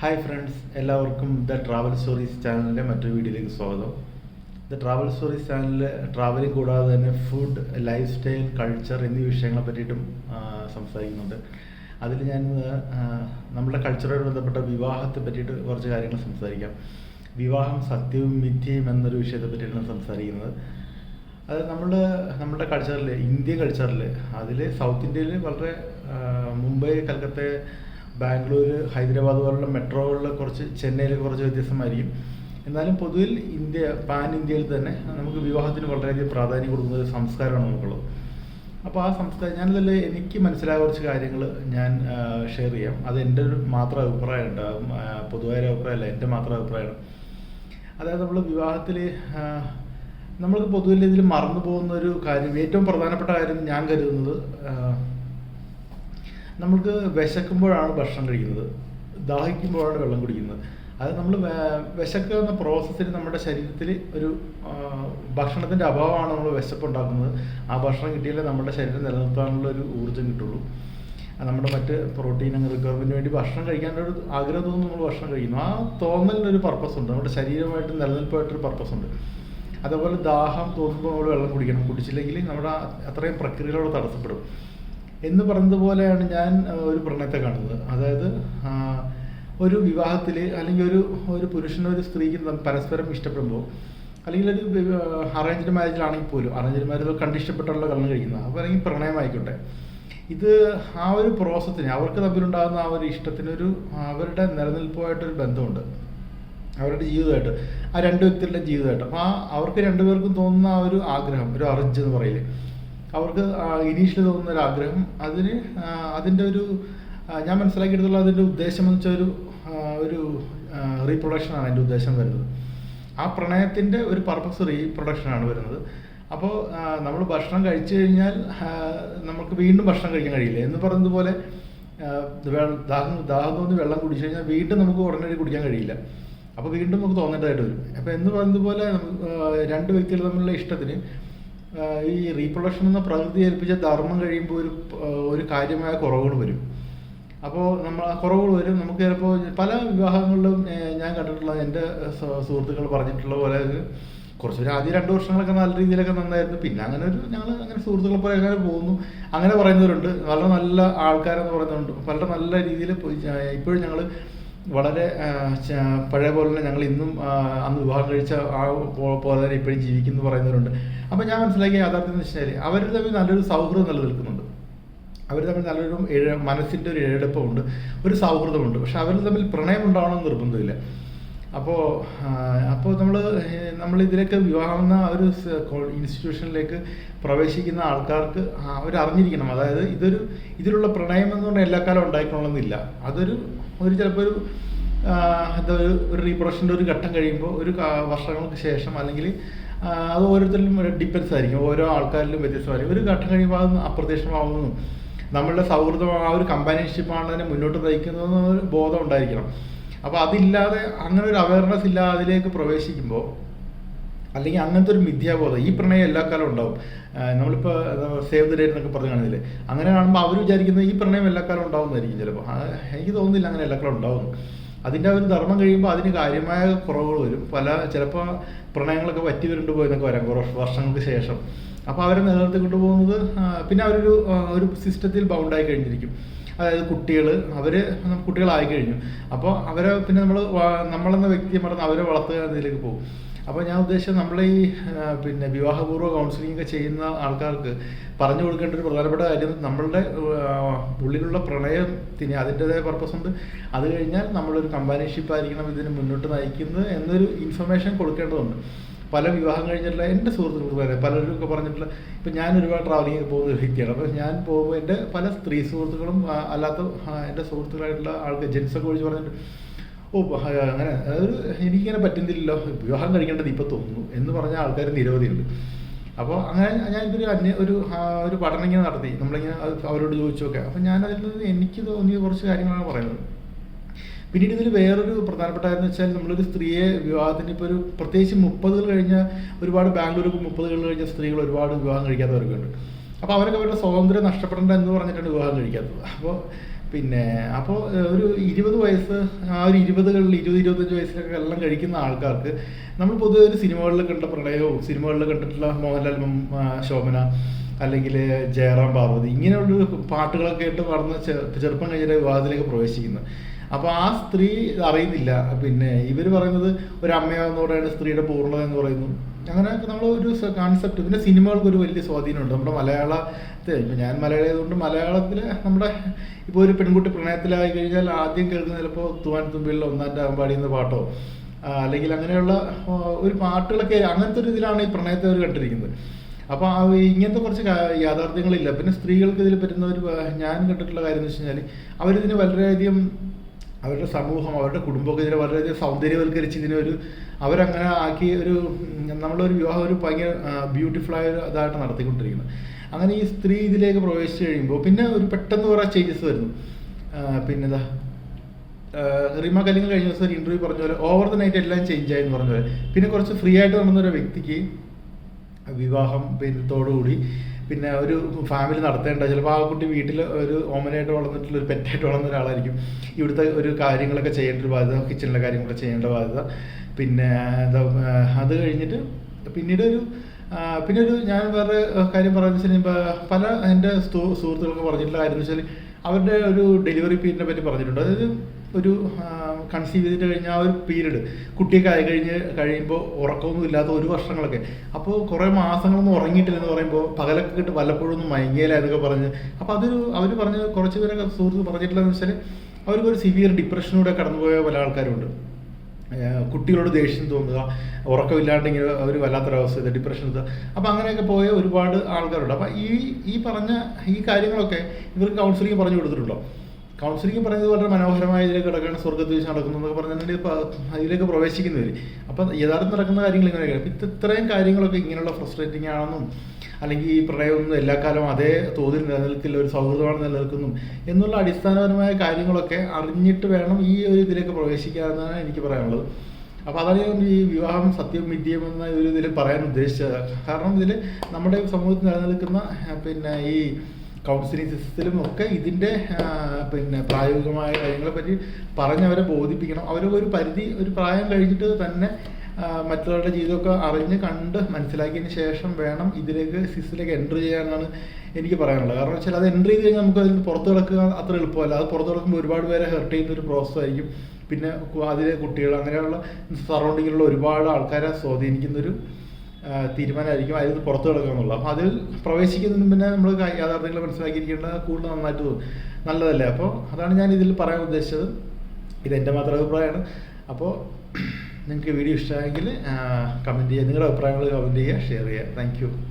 Hi friends എല്ലാവർക്കും the travel stories ചാനലിന്റെ മറ്റൊരു വീഡിയോയിലേക്ക് സ്വാഗതം. ദ ട്രാവൽ സ്റ്റോറീസ് ചാനലിൽ ട്രാവലിംഗ് കൂടാതെ തന്നെ ഫുഡ് ലൈഫ് സ്റ്റൈൽ കൾച്ചർ എന്നീ വിഷയങ്ങളെ പറ്റിയിട്ടും സംസാരിക്കുന്നുണ്ട്. അതിൽ ഞാൻ നമ്മുടെ കൾച്ചറുമായി ബന്ധപ്പെട്ട വിവാഹത്തെ പറ്റിയിട്ട് കുറച്ച് കാര്യങ്ങൾ സംസാരിക്കാം. വിവാഹം സത്യവും മിഥ്യയും എന്നൊരു വിഷയത്തെ പറ്റിയിട്ടാണ് സംസാരിക്കുന്നത്. അത് നമ്മൾ നമ്മുടെ കൾച്ചറിൽ ഇന്ത്യ കൾച്ചറിൽ അതിൽ സൗത്ത് ഇന്ത്യയിൽ വളരെ മുംബൈ കൽക്കത്ത ബാംഗ്ലൂർ ഹൈദരാബാദ് പോലുള്ള മെട്രോകളിൽ കുറച്ച് ചെന്നൈയിൽ കുറച്ച് വ്യത്യസ്തമായിരിക്കും. എന്നാലും പൊതുവിൽ ഇന്ത്യ പാൻ ഇന്ത്യയിൽ തന്നെ നമുക്ക് വിവാഹത്തിന് വളരെയധികം പ്രാധാന്യം കൊടുക്കുന്ന ഒരു സംസ്കാരമാണ് നമുക്കുള്ളത്. അപ്പോൾ ആ സംസ്കാരം ഞാനിതിൽ എനിക്ക് മനസ്സിലായ കുറച്ച് കാര്യങ്ങൾ ഞാൻ ഷെയർ ചെയ്യാം. അത് എന്റെ ഒരു മാത്രം അഭിപ്രായമുണ്ട് പൊതുവായ അഭിപ്രായമല്ല എന്റെ മാത്രം അഭിപ്രായമാണ്. അതായത് നമ്മൾ വിവാഹത്തിൽ നമ്മൾക്ക് പൊതുവിൽ ഇതിൽ മറന്നു പോകുന്ന ഒരു കാര്യം ഏറ്റവും പ്രധാനപ്പെട്ട കാര്യം ഞാൻ കരുതുന്നത് നമ്മൾക്ക് വിശക്കുമ്പോഴാണ് ഭക്ഷണം കഴിക്കുന്നത്. ദാഹിക്കുമ്പോഴാണ് വെള്ളം കുടിക്കുന്നത്. അത് നമ്മൾ വിശക്ക് എന്ന പ്രോസസ്സിൽ നമ്മുടെ ശരീരത്തിൽ ഒരു ഭക്ഷണത്തിന്റെ അഭാവമാണ് നമ്മൾ വിശപ്പുണ്ടാക്കുന്നത് ആ ഭക്ഷണം കിട്ടിയാലേ നമ്മുടെ ശരീരം നിലനിർത്താനുള്ള ഒരു ഊർജം കിട്ടുള്ളൂ. നമ്മുടെ മറ്റ് പ്രോട്ടീൻ അങ്ങ് റിക്കവറിന് വേണ്ടി ഭക്ഷണം കഴിക്കാനൊരു ആഗ്രഹം തോന്നുന്നു നമ്മൾ ഭക്ഷണം കഴിക്കുന്നു. ആ തോന്നലിനൊരു പർപ്പസ് ഉണ്ട്. നമ്മുടെ ശരീരമായിട്ട് നിലനിൽപ്പായിട്ടൊരു പർപ്പസ് ഉണ്ട്. അതേപോലെ ദാഹം തോന്നുമ്പോൾ നമ്മൾ വെള്ളം കുടിക്കണം. കുടിച്ചില്ലെങ്കിൽ നമ്മുടെ അത്രയും പ്രക്രിയകളോട് തടസ്സപ്പെടും. എന്ന് പറഞ്ഞതുപോലെയാണ് ഞാൻ ഒരു പ്രണയത്തെ കാണുന്നത്. അതായത് ഒരു വിവാഹത്തിൽ അല്ലെങ്കിൽ ഒരു ഒരു പുരുഷനും ഒരു സ്ത്രീക്കും പരസ്പരം ഇഷ്ടപ്പെടുമ്പോൾ അല്ലെങ്കിൽ ഒരു അറേഞ്ച്ഡ് മാരേജിലാണെങ്കിൽ പോലും അറേഞ്ച്ഡ് മാരേജ് കണ്ടിഷ്ടപ്പെട്ടുള്ള കല്യാണം കഴിക്കുന്നത് അപ്പോൾ അല്ലെങ്കിൽ പ്രണയമായിക്കോട്ടെ. ഇത് ആ ഒരു പ്രോസസ്സിന് അവർക്ക് തമ്മിലുണ്ടാകുന്ന ആ ഒരു ഇഷ്ടത്തിനൊരു അവരുടെ നിലനിൽപ്പുമായിട്ടൊരു ബന്ധമുണ്ട്. അവരുടെ ജീവിതമായിട്ട് ആ രണ്ട് വ്യക്തികളുടെ ജീവിതമായിട്ട്. അപ്പോൾ ആ അവർക്ക് രണ്ടുപേർക്കും തോന്നുന്ന ആ ഒരു ആഗ്രഹം ഒരു അർജ് എന്ന് പറയില്ലേ? അവർക്ക് ഇനീഷ്യലി തോന്നുന്ന ഒരു ആഗ്രഹം അതിന് അതിന്റെ ഒരു ഞാൻ മനസ്സിലാക്കിയെടുത്തുള്ള അതിന്റെ ഉദ്ദേശം എന്ന് വെച്ചാൽ ഒരു ഒരു റീപ്രൊഡക്ഷനാണ് അതിന്റെ ഉദ്ദേശം വരുന്നത്. ആ പ്രണയത്തിന്റെ ഒരു പർപ്പസ് റീപ്രൊഡക്ഷനാണ് വരുന്നത്. അപ്പോൾ നമ്മൾ ഭക്ഷണം കഴിച്ചു കഴിഞ്ഞാൽ നമുക്ക് വീണ്ടും ഭക്ഷണം കഴിക്കാൻ കഴിയില്ല. എന്ന് പറയുന്നത് പോലെ ദാഹം ദാഹം തോന്നി വെള്ളം കുടിച്ചു കഴിഞ്ഞാൽ വീണ്ടും നമുക്ക് ഉടനടി കുടിക്കാൻ കഴിയില്ല. അപ്പോൾ വീണ്ടും നമുക്ക് തോന്നേണ്ടതായിട്ട് വരും. അപ്പോൾ എന്ന് പറയുന്നത് പോലെ രണ്ട് വ്യക്തികൾ തമ്മിലുള്ള ഇഷ്ടത്തിന് ഈ റീപ്രൊഡക്ഷൻ എന്ന പ്രകൃതി ഏൽപ്പിച്ച ധർമ്മം കഴിയുമ്പോൾ ഒരു ഒരു കാര്യമായ കുറവുകൾ വരും. അപ്പോൾ നമ്മൾ ആ കുറവുകൾ വരും. നമുക്ക് ചിലപ്പോൾ പല വിവാഹങ്ങളിലും ഞാൻ കണ്ടിട്ടുള്ള എന്റെ സുഹൃത്തുക്കൾ പറഞ്ഞിട്ടുള്ള പോലെ കുറച്ച് ഒരു ആദ്യം രണ്ട് വർഷങ്ങളൊക്കെ നല്ല രീതിയിലൊക്കെ നന്നായിരുന്നു. പിന്നെ അങ്ങനെ ഒരു ഞങ്ങൾ അങ്ങനെ സുഹൃത്തുക്കളെ പോലെ അങ്ങനെ പോകുന്നു. അങ്ങനെ പറയുന്നവരുണ്ട്. വളരെ നല്ല ആൾക്കാരെന്ന് പറയുന്നുണ്ട് വളരെ നല്ല രീതിയിൽ ഇപ്പോഴും ഞങ്ങൾ വളരെ പഴയ പോലെ തന്നെ ഞങ്ങൾ ഇന്നും അന്ന് വിവാഹം കഴിച്ച ആ പോലെ തന്നെ ഇപ്പോഴും ജീവിക്കുന്നു പറയുന്നവരുണ്ട്. അപ്പോൾ ഞാൻ മനസ്സിലാക്കിയ യാഥാർത്ഥ്യം എന്ന് വെച്ചാൽ അവർ തമ്മിൽ നല്ലൊരു സൗഹൃദം നിലനിൽക്കുന്നുണ്ട്. അവർ തമ്മിൽ നല്ലൊരു മനസ്സിന്റെ ഒരു എഴുപ്പമുണ്ട് ഒരു സൗഹൃദമുണ്ട്. പക്ഷെ അവർ തമ്മിൽ പ്രണയം ഉണ്ടാവണമെന്ന് നിർബന്ധമില്ല. അപ്പോൾ അപ്പോൾ നമ്മൾ നമ്മൾ ഇതിലേക്ക് വിവാഹം എന്ന ഒരു ഇൻസ്റ്റിറ്റ്യൂഷനിലേക്ക് പ്രവേശിക്കുന്ന ആൾക്കാർക്ക് അവർ അറിഞ്ഞിരിക്കണം അതായത് ഇതൊരു ഇതിലുള്ള പ്രണയം എന്ന് എന്നുകൊണ്ട് എല്ലാ കാലം ഉണ്ടായിക്കൊള്ളണമെന്നില്ല. അതൊരു ഒരു ചിലപ്പോൾ ഒരു എന്താ ഒരു ഒരു റീപ്രൊഡക്ഷന്റെ ഒരു ഘട്ടം കഴിയുമ്പോൾ ഒരു വർഷങ്ങൾക്ക് ശേഷം അല്ലെങ്കിൽ അത് ഓരോരുത്തരിലും ഡിപ്പെൻസ് ആയിരിക്കും. ഓരോ ആൾക്കാരിലും വ്യത്യസ്തമായിരിക്കും. ഒരു ഘട്ടം കഴിയുമ്പോൾ അത് അപ്രത്യക്ഷമാവുന്നു. നമ്മളുടെ സൗഹൃദം ആ ഒരു കമ്പാനിയൻഷിപ്പാണ് അതിനെ മുന്നോട്ട് നയിക്കുന്നതെന്ന് ഒരു ബോധം ഉണ്ടായിരിക്കണം. അപ്പോൾ അതില്ലാതെ അങ്ങനെ ഒരു അവയർനെസ് ഇല്ലാതെ അതിലേക്ക് പ്രവേശിക്കുമ്പോൾ അല്ലെങ്കിൽ അങ്ങനത്തെ ഒരു മിഥ്യാബോധം. ഈ പ്രണയം എല്ലാ കാലം ഉണ്ടാവും നമ്മളിപ്പോൾ സേവ് ദ ഡേറ്റ് എന്നൊക്കെ പറഞ്ഞു കാണുന്നില്ലേ അങ്ങനെ കാണുമ്പോൾ അവർ വിചാരിക്കുന്നത് ഈ പ്രണയം എല്ലാ കാലവും ഉണ്ടാവുന്നതായിരിക്കും ചിലപ്പോൾ എനിക്ക് തോന്നുന്നില്ല അങ്ങനെ എല്ലാ കാലം ഉണ്ടാവും അതിന്റെ ഒരു ധർമ്മം കഴിയുമ്പോൾ അതിന് കാര്യമായ കുറവുകൾ വരും. പല ചിലപ്പോൾ പ്രണയങ്ങളൊക്കെ വറ്റി വരണ്ടു പോയെന്നൊക്കെ വരാം കുറച്ച് വർഷങ്ങൾക്ക് ശേഷം. അപ്പോൾ അവരെ നിലനിർത്തി കൊണ്ടുപോകുന്നത് പിന്നെ അവരൊരു ഒരു സിസ്റ്റത്തിൽ ബൗണ്ടായി കഴിഞ്ഞിരിക്കും. അതായത് കുട്ടികൾ അവർ കുട്ടികളായി കഴിഞ്ഞു. അപ്പോൾ അവരെ പിന്നെ നമ്മൾ നമ്മളെന്ന വ്യക്തിയെ മറന്ന് അവരെ വളർത്തുക എന്നതിലേക്ക് പോകും. അപ്പോൾ ഞാൻ ഉദ്ദേശിച്ചത് നമ്മളെ ഈ പിന്നെ വിവാഹപൂർവ കൗൺസിലിംഗ് ഒക്കെ ചെയ്യുന്ന ആൾക്കാർക്ക് പറഞ്ഞു കൊടുക്കേണ്ട ഒരു പ്രധാനപ്പെട്ട കാര്യം നമ്മളുടെ ഉള്ളിലുള്ള പ്രണയത്തിന് അതിന്റെതായ പർപ്പസ് ഉണ്ട്. അത് കഴിഞ്ഞാൽ നമ്മളൊരു കമ്പാനിഷിപ്പ് ആയിരിക്കണം ഇതിന് മുന്നോട്ട് നയിക്കുന്നത് എന്നൊരു ഇൻഫർമേഷൻ കൊടുക്കേണ്ടതുണ്ട്. പല വിവാഹം കഴിഞ്ഞിട്ടുള്ള എന്റെ സുഹൃത്തുക്കൾക്ക് വരെ പലരും ഒക്കെ പറഞ്ഞിട്ടുള്ള ഇപ്പം ഞാൻ ഒരുപാട് ട്രാവലിംഗ് പോകുന്ന ഒരു വ്യക്തിയാണ്. അപ്പോൾ ഞാൻ പോകുമ്പോൾ എന്റെ പല സ്ത്രീ സുഹൃത്തുക്കളും അല്ലാത്ത എന്റെ സുഹൃത്തുക്കളായിട്ടുള്ള ആൾക്ക് ജെൻസൊക്കെ ഒഴിച്ച് പറഞ്ഞിട്ട് ഓ അങ്ങനെ. അതൊരു എനിക്കിങ്ങനെ പറ്റുന്നില്ലല്ലോ. വിവാഹം കഴിക്കേണ്ടത് ഇപ്പം തോന്നുന്നു എന്ന് പറഞ്ഞ ആൾക്കാർ നിരവധിയുണ്ട്. അപ്പോൾ അങ്ങനെ ഞാൻ ഇതൊരു അന്യ ഒരു ഒരു പഠനം ഇങ്ങനെ നടത്തി. നമ്മളിങ്ങനെ അവരോട് ചോദിച്ചു നോക്കെ അപ്പോൾ ഞാൻ അതിൽ നിന്ന് എനിക്ക് തോന്നിയ കുറച്ച് കാര്യങ്ങളാണ് പറയുന്നത്. പിന്നീട് ഇതിൽ വേറൊരു പ്രധാനപ്പെട്ട കാര്യം വെച്ചാൽ നമ്മളൊരു സ്ത്രീയെ വിവാഹത്തിന് ഇപ്പോൾ ഒരു പ്രത്യേകിച്ച് മുപ്പതുകൾ കഴിഞ്ഞ ഒരുപാട് ബാംഗ്ലൂർ മുപ്പതുകൾ കഴിഞ്ഞ സ്ത്രീകൾ ഒരുപാട് വിവാഹം കഴിക്കാത്തവരൊക്കെ ഉണ്ട്. അപ്പോൾ അവരൊക്കെ അവരുടെ സ്വാതന്ത്ര്യം നഷ്ടപ്പെടേണ്ട എന്ന് പറഞ്ഞിട്ടാണ് വിവാഹം കഴിക്കാത്തത്. അപ്പോൾ പിന്നെ അപ്പോൾ ഒരു ഇരുപത് വയസ്സ് ആ ഒരു ഇരുപതുകളിൽ ഇരുപത് ഇരുപത്തഞ്ച് വയസ്സിലൊക്കെ എല്ലാം കഴിക്കുന്ന ആൾക്കാർക്ക് നമ്മൾ പൊതുവെ ഒരു സിനിമകളിൽ കണ്ട പ്രണയവും സിനിമകളിൽ കണ്ടിട്ടുള്ള മോഹൻലാൽ ശോഭന അല്ലെങ്കിൽ ജയറാം പാർവതി ഇങ്ങനെയുള്ള പാട്ടുകളൊക്കെ കേട്ട് വളർന്ന ചെറുപ്പം കഴിഞ്ഞിട്ട് വിവാഹത്തിലേക്ക് പ്രവേശിക്കുന്നത് അപ്പോൾ ആ സ്ത്രീ അറിയുന്നില്ല. പിന്നെ ഇവർ പറയുന്നത് ഒരു അമ്മയാവുന്നതോടെയാണ് സ്ത്രീയുടെ പൂർണത എന്ന് പറയുന്നു. അങ്ങനെ നമ്മൾ ഒരു കാൺസെപ്റ്റ് പിന്നെ സിനിമകൾക്ക് ഒരു വലിയ സ്വാധീനമുണ്ട്. നമ്മുടെ മലയാളത്തെ ഇപ്പം ഞാൻ മലയാളിയായതുകൊണ്ട് മലയാളത്തിൽ നമ്മുടെ ഇപ്പോൾ ഒരു പെൺകുട്ടി പ്രണയത്തിലായി കഴിഞ്ഞാൽ ആദ്യം കേൾക്കുന്ന ചിലപ്പോൾ തുവാൻ തുമ്പിയുള്ള ഒന്നാന്റെ അമ്പാടി എന്ന പാട്ടോ? അല്ലെങ്കിൽ അങ്ങനെയുള്ള ഒരു പാട്ടുകളൊക്കെ അങ്ങനത്തെ ഒരു ഇതിലാണ് ഈ പ്രണയത്തെ അവർ കണ്ടിരിക്കുന്നത്. അപ്പോൾ ഇങ്ങനത്തെ കുറച്ച് യാഥാർത്ഥ്യങ്ങളില്ല. പിന്നെ സ്ത്രീകൾക്ക് ഇതിൽ പറ്റുന്ന ഒരു ഞാൻ കണ്ടിട്ടുള്ള കാര്യം എന്ന് വെച്ച് കഴിഞ്ഞാൽ അവരിതിന് വളരെയധികം അവരുടെ സമൂഹം അവരുടെ കുടുംബമൊക്കെ ഇതിനെ വളരെയധികം സൗന്ദര്യവൽക്കരിച്ച് ഇതിനെ ഒരു അവരങ്ങനെ ആക്കി ഒരു നമ്മളൊരു വിവാഹം ഒരു ഭയങ്കര ബ്യൂട്ടിഫുൾ ആയ ഒരു ഇതായിട്ട് നടത്തിക്കൊണ്ടിരിക്കുന്നത്. അങ്ങനെ ഈ സ്ത്രീ ഇതിലേക്ക് പ്രവേശിച്ച് കഴിയുമ്പോൾ പിന്നെ ഒരു പെട്ടെന്ന് കുറേ ചേഞ്ചസ് വരുന്നു. പിന്നെ പിന്നെന്താ? റിമ റീമ കല്ലിങ് കഴിഞ്ഞ ദിവസം ഒരു ഇന്റർവ്യൂ പറഞ്ഞ പോലെ ഓവർ ദ നൈറ്റ് എല്ലാം ചേഞ്ച് ആയെന്ന് പറഞ്ഞ പോലെ. പിന്നെ കുറച്ച് ഫ്രീ ആയിട്ട് നടന്ന ഒരു വ്യക്തിക്ക് വിവാഹം പിന്നത്തോടുകൂടി പിന്നെ ഒരു ഫാമിലി നടത്തേണ്ട. ചിലപ്പോൾ ആ കുട്ടി വീട്ടിൽ ഒരു ഓമനായിട്ട് വളർന്നിട്ടുള്ള ഒരു പെറ്റായിട്ട് വളർന്ന ഒരാളായിരിക്കും. ഇവിടുത്തെ ഒരു കാര്യങ്ങളൊക്കെ ചെയ്യേണ്ട ഒരു ബാധ്യത കിച്ചണിലെ കാര്യങ്ങളൊക്കെ ചെയ്യേണ്ട ബാധ്യത. പിന്നെ എന്താ അത് കഴിഞ്ഞിട്ട് പിന്നീട് ഒരു പിന്നെ ഒരു ഞാൻ വേറെ കാര്യം പറയുന്നത് വെച്ചാൽ പല എന്റെ സുഹൃ- സുഹൃത്തുക്കൾക്ക് പറഞ്ഞിട്ടുള്ള കാര്യം എന്ന് വെച്ചാൽ അവരുടെ ഒരു ഡെലിവറി പീരീഡിനെ പറ്റി പറഞ്ഞിട്ടുണ്ട്. അതായത് ഒരു കൺസീവ് ചെയ്തിട്ട് കഴിഞ്ഞ ആ ഒരു പീരീഡ് കുട്ടിയൊക്കെ ആയി കഴിഞ്ഞ് കഴിയുമ്പോൾ ഉറക്കമൊന്നും ഇല്ലാത്ത ഒരു വർഷങ്ങളൊക്കെ. അപ്പോൾ കുറേ മാസങ്ങളൊന്നും ഉറങ്ങിയിട്ടില്ല എന്ന് പറയുമ്പോൾ പകലൊക്കെ കിട്ട് വല്ലപ്പോഴും ഒന്നും പറഞ്ഞ്. അപ്പോൾ അതൊരു അവർ പറഞ്ഞ് കുറച്ച് പേരൊക്കെ സുഹൃത്ത് പറഞ്ഞിട്ടില്ലെന്ന് വെച്ചാൽ അവർക്കൊരു സിവിയർ ഡിപ്രഷനിലൂടെ കടന്നുപോയ പല ആൾക്കാരുണ്ട്. കുട്ടികളോട് ദേഷ്യം തോന്നുക ഉറക്കമില്ലാണ്ട് ഇങ്ങനെ അവർ വല്ലാത്തൊരവസ്ഥ ഡിപ്രഷൻ അപ്പോൾ അങ്ങനെയൊക്കെ പോയ ഒരുപാട് ആൾക്കാരുണ്ട്. അപ്പോൾ ഈ ഈ പറഞ്ഞ ഈ കാര്യങ്ങളൊക്കെ ഇവർക്ക് കൗൺസിലിംഗ് പറഞ്ഞു കൊടുത്തിട്ടുണ്ടോ? കൗൺസിലിംഗ് പറയുന്നത് വളരെ മനോഹരമായ ഇതിലേക്ക് കിടക്കുകയാണ് സ്വർഗത്തിൽ വെച്ച് നടക്കുന്നു എന്നൊക്കെ പറഞ്ഞിട്ടുണ്ടെങ്കിൽ അതിലേക്ക് പ്രവേശിക്കുന്നവർ അപ്പം യഥാർത്ഥം നടക്കുന്ന കാര്യങ്ങൾ ഇങ്ങനെയൊക്കെയാണ് ഇപ്പം ഇത്രയും കാര്യങ്ങളൊക്കെ ഇങ്ങനെയുള്ള ഫ്രസ്ട്രേറ്റിംഗ് ആണെന്നും അല്ലെങ്കിൽ ഈ പ്രണയമൊന്നും എല്ലാ കാലവും അതേ തോതിൽ നിലനിൽക്കില്ല ഒരു സൗഹൃദമാണ് നിലനിൽക്കുന്നു എന്നുള്ള അടിസ്ഥാനപരമായ കാര്യങ്ങളൊക്കെ അറിഞ്ഞിട്ട് വേണം ഈ ഒരു ഇതിലേക്ക് പ്രവേശിക്കാമെന്നാണ് എനിക്ക് പറയാനുള്ളത്. അപ്പോൾ അതാണ് ഈ വിവാഹം സത്യം വിദ്യം എന്ന ഒരു ഇതിൽ പറയാൻ ഉദ്ദേശിച്ചത്. കാരണം ഇതിൽ നമ്മുടെ സമൂഹത്തിൽ നിലനിൽക്കുന്ന പിന്നെ ഈ കൗൺസിലിംഗ് സിസ്റ്റത്തിലും ഒക്കെ ഇതിന്റെ പിന്നെ പ്രായോഗികമായ കാര്യങ്ങളെ പറ്റി പറഞ്ഞവരെ ബോധിപ്പിക്കണം. അവർ ഒരു പരിധി ഒരു പ്രായം കഴിഞ്ഞിട്ട് തന്നെ മറ്റുള്ളവരുടെ ജീവിതമൊക്കെ അറിഞ്ഞ് കണ്ട് മനസ്സിലാക്കിയതിന് ശേഷം വേണം ഇതിലേക്ക് സിസ്റ്റിലേക്ക് എൻട്രി ചെയ്യാനാണ് എനിക്ക് പറയാനുള്ളത്. കാരണം വെച്ചാൽ അത് എൻട്രി ചെയ്ത് കഴിഞ്ഞാൽ നമുക്ക് അതിൽ പുറത്ത് കിടക്കുക അത്ര എളുപ്പമല്ല. അത് പുറത്ത് കിടക്കുമ്പോൾ ഒരുപാട് പേരെ ഹെർട്ട് ചെയ്യുന്ന ഒരു പ്രോസസ് ആയിരിക്കും. പിന്നെ അതിലെ കുട്ടികൾ അങ്ങനെയുള്ള സറൗണ്ടിങ്ങിലുള്ള ഒരുപാട് ആൾക്കാരെ സ്വാധീനിക്കുന്നൊരു തീരുമാനമായിരിക്കും. അതിൽ പുറത്തു കിടക്കുക എന്നുള്ളത്. അപ്പോൾ അതിൽ പ്രവേശിക്കുന്നതിന് മുന്നേ നമ്മൾ യാഥാർത്ഥ്യങ്ങൾ മനസ്സിലാക്കിയിരിക്കേണ്ടത് കൂടുതൽ നന്നായിട്ട് നല്ലതല്ലേ? അപ്പോൾ അതാണ് ഞാൻ ഇതിൽ പറയാൻ ഉദ്ദേശിച്ചത്. ഇതെന്റെ മാത്രം അഭിപ്രായമാണ്. അപ്പോൾ നിങ്ങൾക്ക് വീഡിയോ ഇഷ്ടമായെങ്കിൽ കമന്റ് ചെയ്യുക. നിങ്ങളുടെ അഭിപ്രായങ്ങൾ കമന്റ് ചെയ്യുക ഷെയർ ചെയ്യുക. താങ്ക്